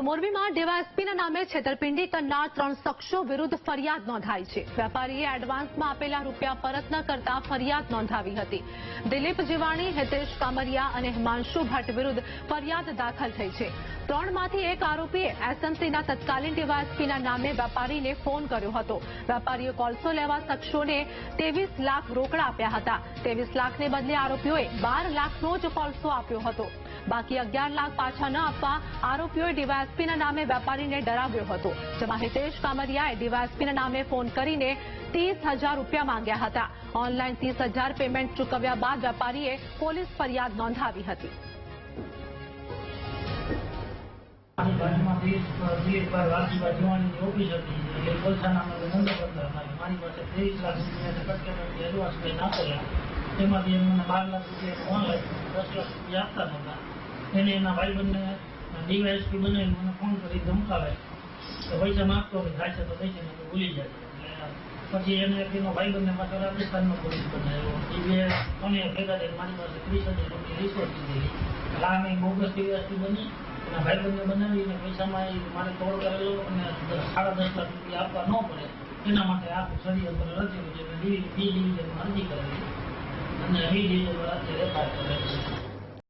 તો મોરબીમાં ડીવાયએસપીના નામે છેતરપિંડી કરનાર ત્રણ શખ્સો વિરુદ્ધ ફરિયાદ નોંધાઈ છે. વેપારીએ એડવાન્સમાં આપેલા રૂપિયા પરત ન કરતા ફરિયાદ નોંધાવી હતી. દિલીપ જીવાણી, હિતેશ કામરિયા અને હિમાંશુ ભટ્ટ વિરુદ્ધ ફરિયાદ દાખલ થઈ છે. ત્રણમાંથી એક આરોપીએ એસએમસીના તત્કાલીન ડીવાયએસપીના નામે વેપારીને ફોન કર્યો હતો. વેપારીએ કોલસો લેવા શખ્સોને ત્રેવીસ લાખ રોકડા આપ્યા હતા. ત્રેવીસ લાખને બદલે આરોપીઓએ બાર લાખનો જ કોલસો આપ્યો હતો. બાકી અગિયાર લાખ પાછા ન આપવા આરોપીઓએ ડીવાયએસપીના નામે વેપારીને ડરાવ્યો હતો, જેમાં હિતેશ કામરિયાએ ડીવાયએસપીના નામે ફોન કરીને ત્રીસ હજાર રૂપિયા માંગ્યા હતા. ઓનલાઈન ત્રીસ હજાર પેમેન્ટ ચૂકવ્યા બાદ વેપારીએ પોલીસ ફરિયાદ નોંધાવી હતી. તેમાંથી એમ બાર લાખ રૂપિયા ઓનલાઈન દસ લાખ રૂપિયા એને એના ભાઈબંધને ડીવાયએસપી બને મને ફોન કરી ધમકાવે તો પૈસા માગતો કે થાય છે તો પૈસા તો ભૂલી જાય પછી એને એનો ભાઈબંધને પાછો રાજસ્થાનનો પોલીસ બનાવ્યો એ બે ભેગા થઈને મારી પાસે ત્રીસ હજાર રૂપિયા રિશ્વત દીધી એટલે આ મેં બોગસ ડીવાયએસપી બની એના ભાઈબંધને બનાવીને પૈસામાં એ મારે તોડ કરેલો અને સાડા દસ લાખ રૂપિયા આપવા ન પડે એના માટે આખું ષડયંત્ર રચ્યું છે ડી ડિવિઝનમાં અરજી કરેલી ડિવિઝનમાં અત્યારે એફઆઈઆર છે.